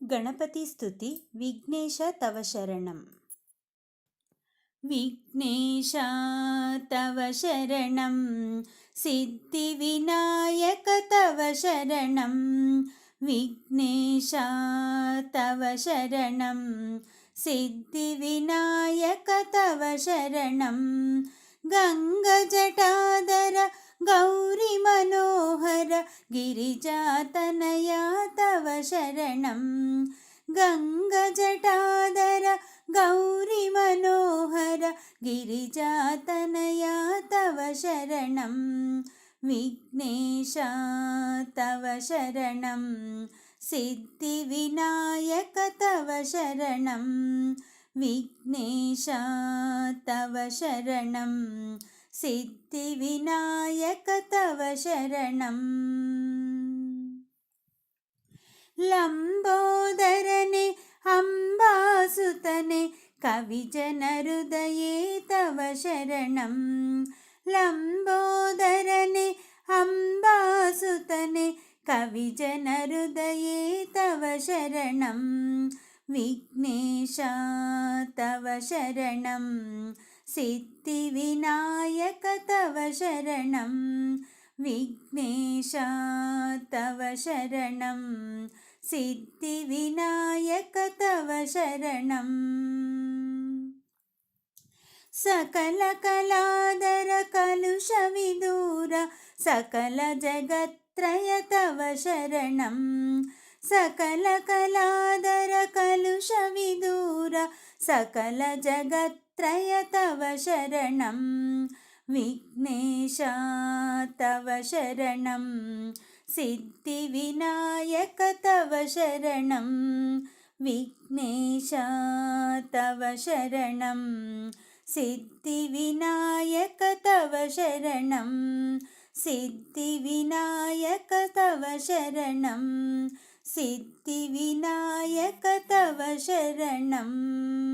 गणपतिस्तुति विघ्नेश तव शरणं विघ्नेश तव शरणं सिद्धिविनायक तव शरणं विघ्नेश तव शरणं सिद्धिविनायक तव शरणं गङ्गजटादर गिरिजातनया तव शरणं। गङ्गजटादर गौरिमनोहर गिरिजातनया तव शरणं। विघ्नेशा तव शरणं। सिद्धिविनायक तव शरणं। विघ्नेशा तव शरणं सिद्धिविनायक तव शरणम्। लम्बोदरने अम्बासुतने कविजनहृदये तव शरणं लम्बोदरने अम्बासुतने कविजनहृदये तव शरणं विघ्नेशा तव शरणं सिद्धिविनायक तव शरणं विघ्नेशा तव शरणं सिद्धिविनायक तव शरणं सकलकलादर कलुषविदूर सकलजगत्त्रय तव शरणं सकलकलादर कलुषविदूर सकलजगत्त्रय तव शरणं विघ्नेशा तव शरणं। सिद्धिविनायक तव शरणं। विघ्नेशा तव शरणं। सिद्धिविनायक तव शरणं। सिद्धिविनायक तव शरणं। सिद्धिविनायक तव शरणम्